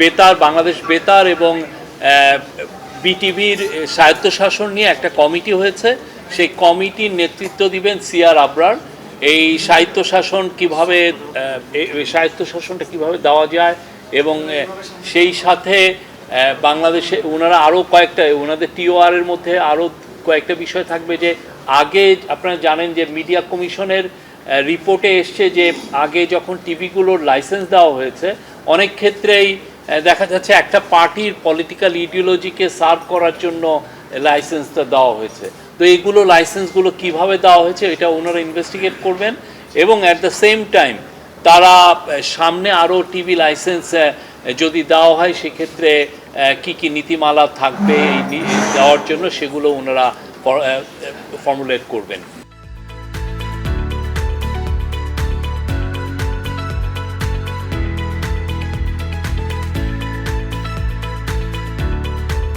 বেতার, বাংলাদেশ বেতার এবং বিটিভির স্বায়ত্তশাসন নিয়ে একটা কমিটি হয়েছে। সেই কমিটির নেতৃত্ব দিবেন সিআর আবরার। এই স্বায়ত্তশাসন কীভাবে স্বায়ত্তশাসনটা কীভাবে দেওয়া যায় এবং সেই সাথে বাংলাদেশে ওনারা আরও কয়েকটা ওনাদের টিওআর এর মধ্যে আরও কয়েকটা বিষয় থাকবে যে, আগে আপনারা জানেন যে মিডিয়া কমিশনের রিপোর্টে এসছে যে, আগে যখন টিভিগুলোর লাইসেন্স দেওয়া হয়েছে, অনেক ক্ষেত্রেই দেখা যাচ্ছে একটা পার্টির পলিটিক্যাল ইডিওলজিকে সার্ভ করার জন্য লাইসেন্সটা দেওয়া হয়েছে। তো এইগুলো লাইসেন্সগুলো কীভাবে দেওয়া হয়েছে এটা ওনারা ইনভেস্টিগেট করবেন এবং অ্যাট দ্য সেম টাইম তারা সামনে আরও টিভি লাইসেন্স যদি দেওয়া হয় সেক্ষেত্রে কি কি নীতিমালা থাকবে এই দেওয়ার জন্য সেগুলো ওনারা ফর্মুলেট করবেন।